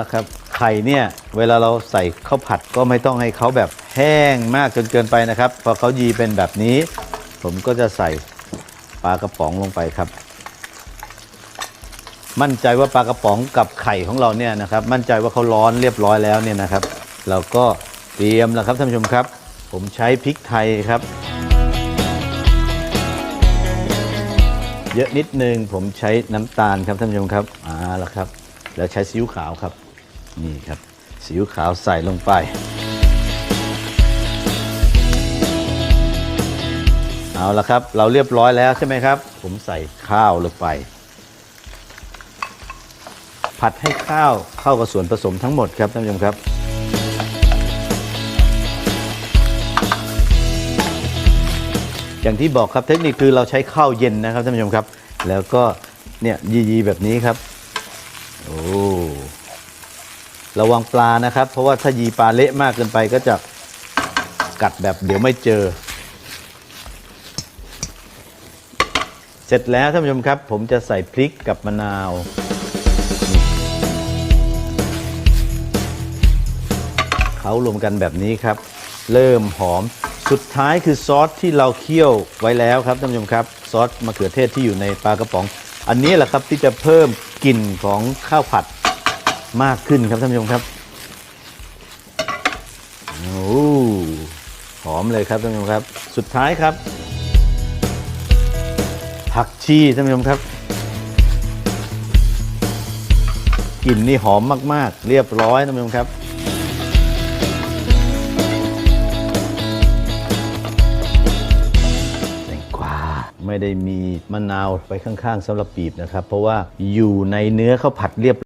ละครับไข่เนี่ยเวลาเราใส่ข้าวผัดก็ไม่ต้องให้เขาแบบแห้งมากจนเกินไปนะครับ พอเขายีเป็นแบบนี้ ผมก็จะใส่ปลากระป๋องลงไปครับ มั่นใจว่าปลากระป๋องกับไข่ของเราเนี่ยนะครับ มั่นใจว่าเขาร้อนเรียบร้อยแล้วเนี่ยนะครับ เราก็เตรียมแล้วครับท่านผู้ชมครับ ผมใช้พริกไทยครับ เยอะนิดนึงผมใช้น้ำตาลครับท่านผู้ชมครับอ่าแล้วครับ แล้วใช้ซีอิ๊วขาวครับ นี่ครับซีอิ๊วขาวใส่ลงไป เอาละครับ เราเรียบร้อยแล้วใช่ไหมครับ ผมใส่ข้าวลงไป ผัดให้ข้าวเข้ากับส่วนผสมทั้งหมดครับท่านผู้ชมครับอย่างที่บอกครับเทคนิคคือเราใช้ข้าวเย็นนะครับท่านผู้ชมครับ แล้วก็เนี่ยยีๆแบบนี้ครับ โอ้ระวังปลานะครับ เพราะว่าถ้ายีปลาเละมากเกินไปก็จะกัดแบบเดี๋ยวไม่เจอ เสร็จแล้วท่านผู้ชมครับ ผมจะใส่พริกกับมะนาว เขารวมกันแบบนี้ครับ เริ่มหอมสุดท้ายคือซอสที่เราเคี่ยวไว้แล้วครับท่านผู้ชมครับ ซอสมะเขือเทศที่อยู่ในปลากระป๋อง อันนี้แหละครับที่จะเพิ่มกลิ่นของข้าวผัดมากขึ้นครับท่านผู้ชมครับโอ้หอมเลยครับท่านผู้ชมครับ สุดท้ายครับ ผักชีท่านผู้ชมครับกลิ่นนี่หอมมาก ๆ เรียบร้อยท่านผู้ชมครับ ไม่ได้มีมะนาวไปข้างๆสำหรับบีบนะครับ เพราะว่าอยู่ในเนื้อข้าวผัดเรียบ